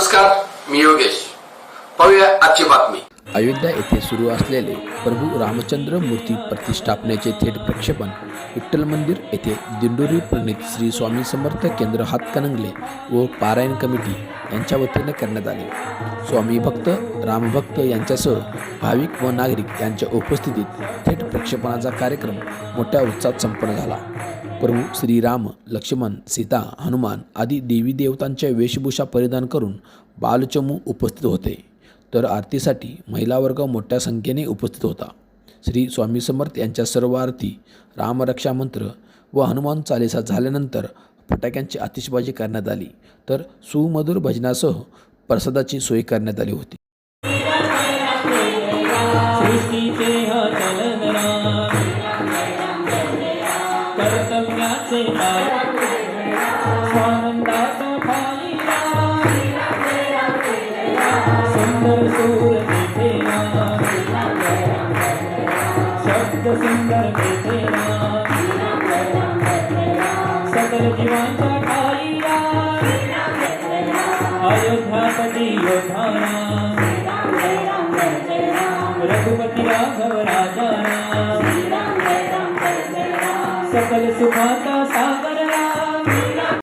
नमस्कार मी योगेश. पाहूया आजची बातमी. अयोध्या येथे सुरू असलेले प्रभू रामचंद्र मूर्ती प्रतिष्ठापनेचे थेट प्रक्षेपण विठ्ठल मंदिर येथे दिंडोरी प्रणित श्री स्वामी समर्थ केंद्र हातकणंगले व पारायण कमिटी यांच्या वतीने करण्यात आले. स्वामी भक्त रामभक्त यांच्यासह भाविक व नागरिक यांच्या उपस्थितीत थेट प्रक्षेपणाचा कार्यक्रम मोठ्या उत्साहात संपन्न झाला. प्रभू श्रीराम लक्ष्मण सीता हनुमान आदी देवी देवतांच्या वेशभूषा परिधान करून बालचमू उपस्थित होते. तर आरतीसाठी महिला वर्ग मोठ्या संख्येने उपस्थित होता. श्री स्वामी समर्थ यांच्या सर्व आरती रामरक्षा मंत्र व हनुमान चालिसा झाल्यानंतर फटाक्यांची आतिषबाजी करण्यात आली. तर सुमधुर भजनासह प्रसादाची सोय करण्यात आली होती. कर्तव्याचे मार्ग स्वानंदाचा सुंदर सूर तेथे शब्द सुंदर तेथे सदर जीवांच्या ठाईला अयोध्यापती योधाना रघुपती राघव राजा. सकल सुख सागर राम।